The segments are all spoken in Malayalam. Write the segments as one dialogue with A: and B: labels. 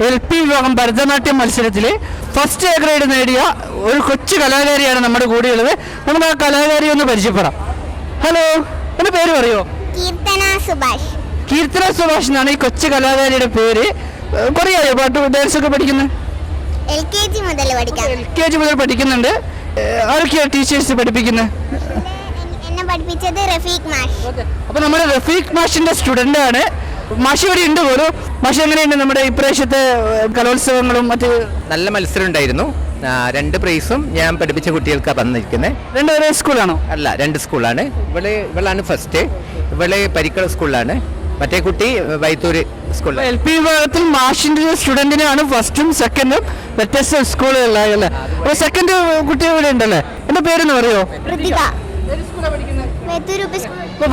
A: എൽ പി വിഭാഗം ഭരതനാട്യം മത്സരത്തിൽ ഫസ്റ്റ് എ ഗ്രേഡ് നേടിയ ഒരു കൊച്ചു കലാകാരിയാണ് നമ്മുടെ കൂടെയുള്ളത്. നമുക്ക് ആ കലാകാരി ഒന്ന് പരിചയപ്പെടാം. ഹലോ എന്റെ പേര് പറയോ?
B: കീർത്തന സുഭാഷ്.
A: കീർത്തന സുഭാഷ് എന്നാണ് ഈ കൊച്ചു കലാകാരിയുടെ പേര്. കുറേ ആയോ പാട്ട് ഡാൻസ് ഒക്കെ പഠിക്കുന്നത്
B: എൽ കെ ജി മുതൽ പഠിക്കാം.
A: എൽ കെ ജി മുതൽ പഠിക്കുന്നുണ്ട്. ആരൊക്കെയാണ് ടീച്ചേഴ്സ് പഠിപ്പിക്കുന്നത്
B: എന്നെ- പഠിപ്പിച്ചത് റഫീഖ് മാഷ്.
A: അപ്പോൾ നമ്മുടെ റഫീഖ് മാഷിന്റെ സ്റ്റുഡന്റ് ആണ്. മാഷി ഇവിടെ ഉണ്ട് പോലും. മാഷി എങ്ങനെയുണ്ട് നമ്മുടെ ഇപ്രാവശ്യത്തെ കലോത്സവങ്ങളും മറ്റ്
C: നല്ല മത്സരം ഉണ്ടായിരുന്നു രണ്ട് പ്രൈസും ഞാൻ പഠിപ്പിച്ച കുട്ടികൾക്കാണ് വന്നിരിക്കുന്നത്
A: രണ്ട് ഒരേ സ്കൂളാണോ
C: അല്ല രണ്ട് സ്കൂളാണ് ഇവൾ ഇവളാണ് ഫസ്റ്റ് ഇവൾ പരിക്കള സ്കൂളിലാണ് മറ്റേ കുട്ടി വൈത്തൂര് സ്കൂളിൽ
A: എൽ പി വിഭാഗത്തിൽ മാഷിന്റെ സ്റ്റുഡന്റിനാണ് ഫസ്റ്റും സെക്കൻഡും വ്യത്യസ്ത സ്കൂളുകളിലായല്ലേ അപ്പോൾ സെക്കൻഡ് കുട്ടി ഇവിടെ ഉണ്ടല്ലേ? എന്റെ പേരെന്ന് പറയോ?
B: വൈത്തൂര്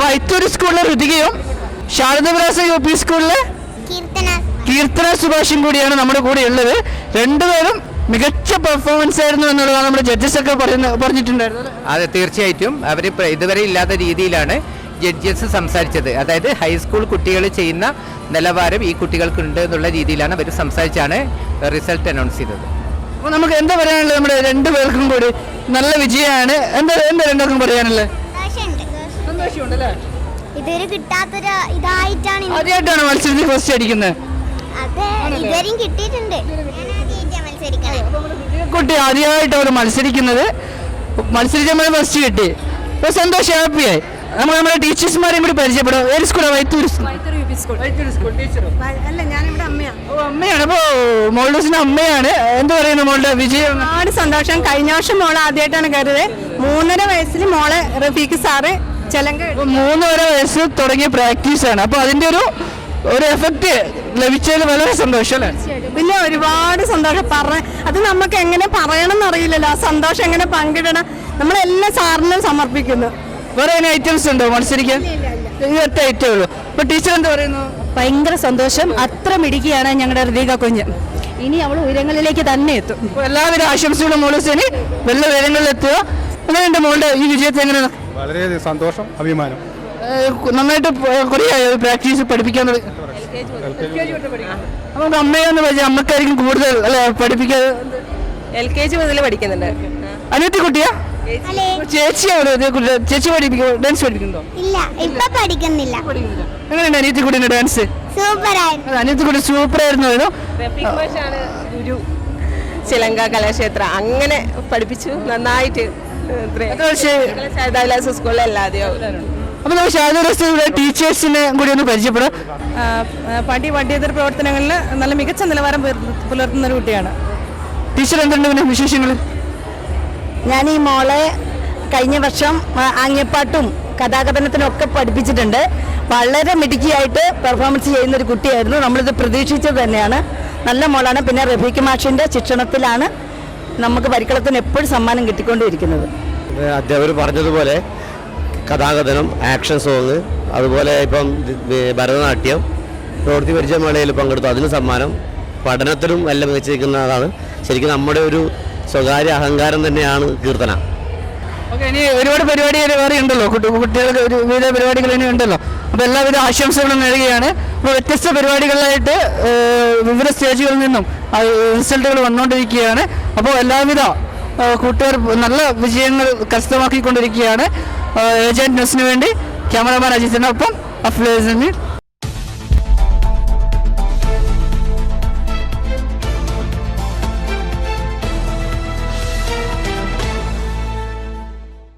B: വെത്തൂർ
A: സ്കൂളിലെ ഋതികയും ശാരദവിലാസ യു പി സ്കൂളിലെ
B: കീർത്തന.
A: സുഭാഷും കൂടിയാണ് നമ്മുടെ കൂടെ ഉള്ളത്. രണ്ടുപേരും മികച്ച പെർഫോമൻസ് ആയിരുന്നു എന്നുള്ളതാണ് നമ്മുടെ ജഡ്ജസ് ഒക്കെ പറഞ്ഞിട്ടുണ്ടായിരുന്നത്
C: അതെ തീർച്ചയായിട്ടും. അവർ ഇതുവരെ ഇല്ലാത്ത രീതിയിലാണ് ജഡ്ജസ് സംസാരിച്ചത്. അതായത് ഹൈസ്കൂൾ കുട്ടികൾ ചെയ്യുന്ന നിലവാരം ഈ കുട്ടികൾക്കുണ്ട് എന്നുള്ള രീതിയിലാണ് അവർ സംസാരിച്ചാണ് റിസൾട്ട് അനൗൺസ് ചെയ്തത്.
A: അപ്പോൾ നമുക്ക് എന്താ പറയാനുള്ളത്? നമ്മുടെ രണ്ടുപേർക്കും കൂടി നല്ല വിജയമാണ്. എന്താ എന്താ രണ്ടുപേർക്കും പറയാനുള്ളത്?
B: സന്തോഷമുണ്ട്. ഇതൊരു കിട്ടാത്തൊരു ഇതായിട്ടാണ്
A: ആദ്യമായിട്ടാണ് മത്സരത്തിൽ ഫസ്റ്റ് അടിക്കുന്നത്?
B: അതെ ഇതുവരെയും കിട്ടിയിട്ടുണ്ട്.
A: കുട്ടി ആദ്യമായിട്ട് അവർ മത്സരിക്കുന്നത്. മത്സരിച്ചപ്പോൾ ഫസ്റ്റ് കിട്ടി. അപ്പോൾ സന്തോഷം ഹാപ്പിയായി നമ്മൾ നമ്മുടെ ടീച്ചേഴ്സ്മാരെയും കൂടി പരിചയപ്പെടും. ഏത് സ്കൂളാണ് വൈത്തൂർ സ്കൂൾ
D: അല്ല ഞാനിവിടെ അമ്മയാണ്
A: ഓ അമ്മയാണ്. അപ്പോൾ മോൾഡസിന്റെ അമ്മയാണ്. എന്ത് പറയുന്നു മോളുടെ വിജയം?
D: ഒരുപാട് സന്തോഷം. കഴിഞ്ഞ വർഷം മോളെ ആദ്യമായിട്ടാണ് കയറിയത് മൂന്നര വയസ്സിൽ മോളെ റഫീഖ് സാറ് ചെലങ്ക
A: മൂന്ന് വരെ വയസ്സ് തുടങ്ങിയ പ്രാക്ടീസ് ആണ്. അപ്പോൾ അതിന്റെ ഒരു ഒരു എഫക്റ്റ് ലഭിച്ചതിൽ വളരെ സന്തോഷം അല്ലേ?
D: പിന്നെ ഒരുപാട് സന്തോഷം. പറ അത് നമുക്ക് എങ്ങനെ പറയണം എന്നറിയില്ലല്ലോ ആ സന്തോഷം എങ്ങനെ പങ്കിടണം. നമ്മളെല്ലാം സാറിനും സമർപ്പിക്കുന്നു.
A: വേറെ അതിന് ഐറ്റംസ് ഉണ്ടോ മത്സരിക്കാൻ ഒറ്റ ഐറ്റമേ ഉള്ളൂ. അപ്പോൾ ടീച്ചർ എന്താ പറയുന്നു?
E: ഭയങ്കര സന്തോഷം. അത്ര മിടുക്കിയാണ് ഞങ്ങളുടെ ഹൃദിക കുഞ്ഞ്. ഇനി അവൾ ഉയരങ്ങളിലേക്ക് തന്നെ എത്തും.
A: എല്ലാവരും എല്ലാവിധ ആശംസകളും മോളൂസിന് വെള്ള ഉയരങ്ങളിൽ എത്തുക എങ്ങനെയുണ്ട് മോളുടെ ഈ വിജയത്തെ എങ്ങനെ
F: വളരെയധികം സന്തോഷം അഭിമാനം.
A: നന്നായിട്ട് കുറേ പ്രാക്ടീസ് പഠിപ്പിക്കാൻ നമുക്ക് അമ്മയെന്ന് വെച്ചാൽ അമ്മക്കായിരിക്കും കൂടുതൽ അല്ലെ? പഠിപ്പിക്കാൻ
D: എൽ കെ ജി മുതൽ പഠിക്കുന്നുണ്ട്.
A: അനിയത്തി കുട്ടിയാ ചേച്ചിയാണ് ചേച്ചി പഠിപ്പിക്കോ ഡാൻസ് പഠിക്കുന്നുണ്ടോ
B: ഇല്ല ഇപ്പൊ പഠിക്കുന്നില്ല.
A: എങ്ങനെയുണ്ട് അനിയത്തി ഡാൻസ്?
B: സൂപ്പറായിരുന്നു.
A: അനിയത്തി കുട്ടി സൂപ്പർ ആയിരുന്നു
D: ഗുരു. ചിലങ്ക കലാക്ഷേത്ര. അങ്ങനെ പഠിപ്പിച്ചു. നന്നായിട്ട്
A: വർഷം
D: ശാരദാവിലാസ സ്കൂളിൽ എല്ലാതെയോ
A: അപ്പോൾ നമ്മൾ ഷാജുറസ്റ്റിയുടെ ടീച്ചേഴ്സിനെ കൂടി ഒന്ന് പരിചയപ്പെടാം.
D: പാഠ്യ പാഠ്യേതര പ്രവർത്തനങ്ങളിൽ നല്ല മികച്ച നിലവാരം പുലർത്തുന്ന- ഒരു കുട്ടിയാണ്.
A: ടീച്ചർ എന്തുണ്ട് പിന്നെ വിശേഷങ്ങൾ
E: ഞാൻ ഈ മോളെ കഴിഞ്ഞ വർഷം ആംഗ്യപ്പാട്ടും കഥാകഥനത്തിനും ഒക്കെ പഠിപ്പിച്ചിട്ടുണ്ട്. വളരെ മിടുക്കിയായിട്ട് പെർഫോമൻസ് ചെയ്യുന്ന ഒരു കുട്ടിയായിരുന്നു. നമ്മളിത് പ്രതീക്ഷിച്ചത് തന്നെയാണ്. നല്ല മോളാണ്. പിന്നെ റഫീഖ് മാഷിന്റെ ശിക്ഷണത്തിലാണ് നമുക്ക് പരിക്കളത്തിന് എപ്പോഴും സമ്മാനം കിട്ടിക്കൊണ്ടിരിക്കുന്നത്
G: അധ്യാപകർ പറഞ്ഞതുപോലെ കഥാകഥനം ആക്ഷൻ സോങ് അതുപോലെ ഇപ്പം ഭരതനാട്യം പ്രവൃത്തി പരിചയമേളയിൽ പങ്കെടുത്തു. അതിന് സമ്മാനം. പഠനത്തിലും എല്ലാം മികച്ചിരിക്കുന്നതാണ് ശരിക്കും നമ്മുടെ ഒരു സ്വകാര്യ അഹങ്കാരം തന്നെയാണ് കീർത്തന.
A: ഓക്കെ ഇനി ഒരുപാട് പരിപാടികൾ വേറെ ഉണ്ടല്ലോ. കുട്ടി- കുട്ടികൾക്ക് വിവിധ പരിപാടികൾ ഇനി ഉണ്ടല്ലോ. അപ്പോൾ എല്ലാവിധ ആശംസകളും നേടുകയാണ് അപ്പോൾ വ്യത്യസ്ത പരിപാടികളിലായിട്ട് വിവിധ സ്റ്റേജുകളിൽ നിന്നും റിസൾട്ടുകൾ വന്നുകൊണ്ടിരിക്കുകയാണ്. അപ്പോൾ എല്ലാവിധ കൂട്ടുകാർ നല്ല വിജയങ്ങൾ കരസ്ഥമാക്കിക്കൊണ്ടിരിക്കുകയാണ്. ഏജന്റ് ന്യൂസിന് വേണ്ടി ക്യാമറമാൻ അജിത്തിനൊപ്പം അഫ്ലേസിന്